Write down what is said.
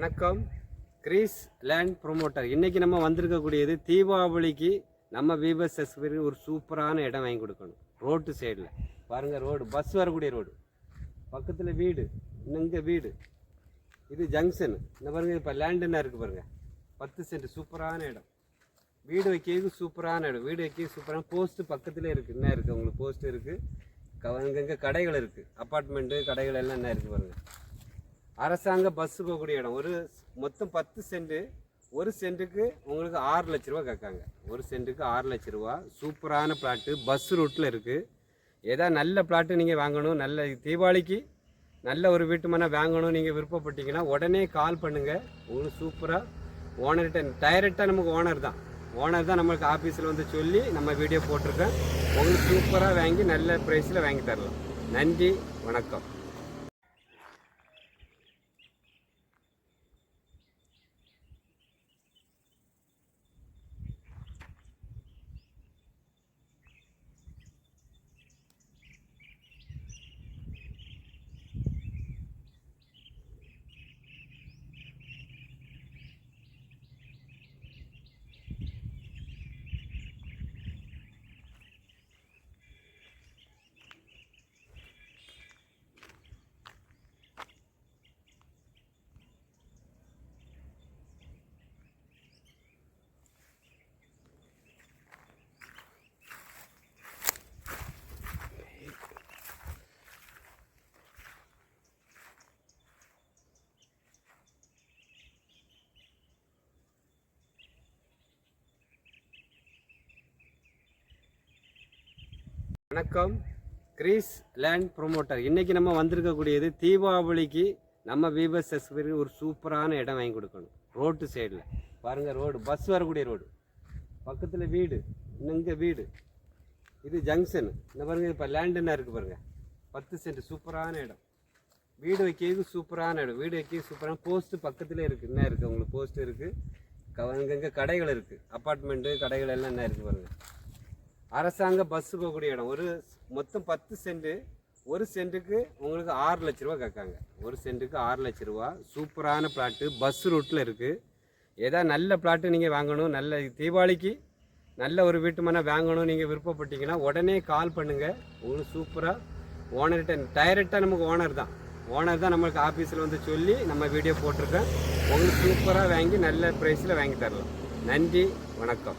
வணக்கம். Greece land promoter. இன்றைக்கி நம்ம வந்திருக்கக்கூடியது தீபாவளிக்கு நம்ம விபஸ்எஸ்க்கு ஒரு சூப்பரான இடம் வாங்கி கொடுக்கணும். ரோட்டு சைடில் பாருங்க ரோடு. பஸ் வரக்கூடிய ரோடு. பக்கத்தில் வீடு. இங்கே வீடு. இது ஜங்ஷன் இந்த பாருங்க இப்போ லேண்டுன்னா இருக்குது பாருங்கள் பத்து சென்ட் சூப்பரான இடம். வீடு வைக்கிறதுக்கு சூப்பரான இடம். வீடு வைக்க சூப்பரான போஸ்ட்டு பக்கத்தில் இருக்குது என்ன இருக்குது உங்களுக்கு போஸ்ட் இருக்குது அங்கங்கே கடைகள் இருக்குது அப்பார்ட்மெண்ட்டு கடைகள் எல்லாம் என்ன இருக்குது பாருங்கள் அரசாங்க பஸ் போகக்கூடிய இடம். ஒரு மொத்தம் பத்து சென்ட் ஒரு சென்ட்டுக்கு உங்களுக்கு ஆறு லட்ச ரூபா கேட்காங்க. ஒரு சென்ட்டுக்கு ஆறு லட்ச ரூபா. சூப்பரான பிளாட்டு பஸ் ரூட்டில் இருக்குது ஏதாவது நல்ல பிளாட்டு நீங்கள் வாங்கணும் நல்ல தீபாவளிக்கு நல்ல ஒரு வீட்டு மனை வாங்கணும் நீங்கள் விருப்பப்பட்டீங்கன்னா உடனே கால் பண்ணுங்கள் உங்களுக்கு சூப்பராக ஓனர்கிட்ட டைரெக்டாக நமக்கு ஓனர் தான். ஓனர் தான் நம்மளுக்கு ஆஃபீஸில் வந்து சொல்லி நம்ம வீடியோ போட்டிருக்கேன். உங்களுக்கு சூப்பராக வாங்கி நல்ல ப்ரைஸில் வாங்கி தரலாம். நன்றி வணக்கம். வணக்கம். Greece land promoter. இன்னைக்கு நம்ம வந்திருக்கக்கூடியது தீபாவளிக்கு நம்ம விபஸ்எஸ்க்கு ஒரு சூப்பரான இடம் வாங்கி கொடுக்கணும். ரோட்டு சைடில் பாருங்கள் ரோடு. பஸ் வரக்கூடிய ரோடு. பக்கத்தில் வீடு. இங்கே வீடு. இது ஜங்ஷன் இந்த பாருங்கள் இப்போ லேண்டுன்னா இருக்குது பாருங்கள் பத்து சென்ட் சூப்பரான இடம். வீடு வைக்கிறதுக்கு சூப்பரான இடம். வீடு வைக்கிறது சூப்பரான போஸ்ட்டு பக்கத்தில் இருக்குது என்ன இருக்குது உங்களுக்கு போஸ்ட் இருக்குது அங்கங்கே கடைகள் இருக்குது அப்பார்ட்மெண்ட்டு கடைகள் எல்லாம் என்ன இருக்குது பாருங்கள் அரசாங்க பஸ் போகக்கூடிய இடம். ஒரு மொத்தம் பத்து சென்ட் ஒரு சென்ட்டுக்கு உங்களுக்கு ஆறு லட்ச ரூபா கேட்காங்க. ஒரு சென்ட்டுக்கு ஆறு லட்ச ரூபா. சூப்பரான பிளாட்டு பஸ் ரூட்டில் இருக்குது ஏதாவது நல்ல பிளாட்டு நீங்கள் வாங்கணும் நல்ல தீபாவளிக்கு நல்ல ஒரு வீட்டு மனை வாங்கணும் நீங்கள் விருப்பப்பட்டீங்கன்னா உடனே கால் பண்ணுங்கள் உங்களுக்கு சூப்பராக ஓனர்கிட்ட டைரெக்டாக நமக்கு ஓனர் தான். ஓனர் தான் நம்மளுக்கு ஆஃபீஸில் வந்து சொல்லி நம்ம வீடியோ போட்டிருக்கேன். உங்களுக்கு சூப்பராக வாங்கி நல்ல ப்ரைஸில் வாங்கி தரலாம். நன்றி வணக்கம்.